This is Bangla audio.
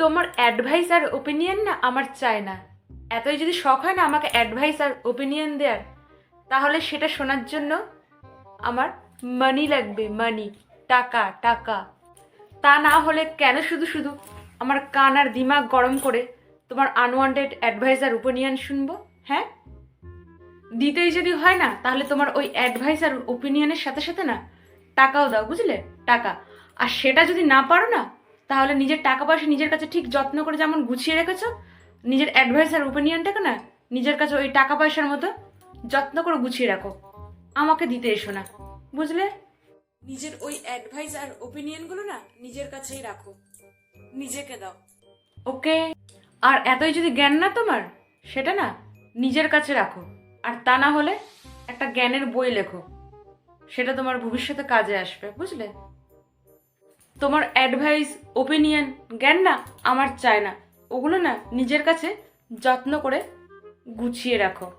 তোমার অ্যাডভাইস আর ওপিনিয়ন না আমার চায় না। এতই যদি শখ হয় না আমাকে অ্যাডভাইস আর ওপিনিয়ন দেওয়ার তাহলে সেটা শোনার জন্য আমার মানি লাগবে মানি টাকা টাকা। তা না হলে কেন শুধু শুধু আমার কান আর দিমাগ গরম করে তোমার আনওয়ান্টেড অ্যাডভাইস আর ওপিনিয়ন শুনব হ্যাঁ? দিতেই যদি হয় না, তাহলে তোমার ওই অ্যাডভাইস আর ওপিনিয়নের সাথে সাথে না টাকাও দাও, বুঝলে? টাকা। আর সেটা যদি না পারো না তাহলে নিজের টাকা পয়সা নিজের কাছে ঠিক যত্ন করে যেমন গুছিয়ে রেখেছো, নিজের অ্যাডভাইস আর ওপিনিয়নটাকে না নিজের কাছে ওই টাকা পয়সার মতো যত্ন করে গুছিয়ে রাখো। আমাকে দিতে এসো না, বুঝলে? নিজের ওই অ্যাডভাইস আর ওপিনিয়নগুলো না নিজের কাছেই রাখো, নিজেকে দাও। ওকে? আর এতই যদি জ্ঞান না তোমার, সেটা না নিজের কাছে রাখো। আর তা না হলে একটা জ্ঞানের বই লেখো, সেটা তোমার ভবিষ্যতে কাজে আসবে, বুঝলে? তোমার অ্যাডভাইস ওপিনিয়ন জ্ঞান না আমার চায় না। ওগুলো না নিজের কাছে যত্ন করে গুছিয়ে রাখো।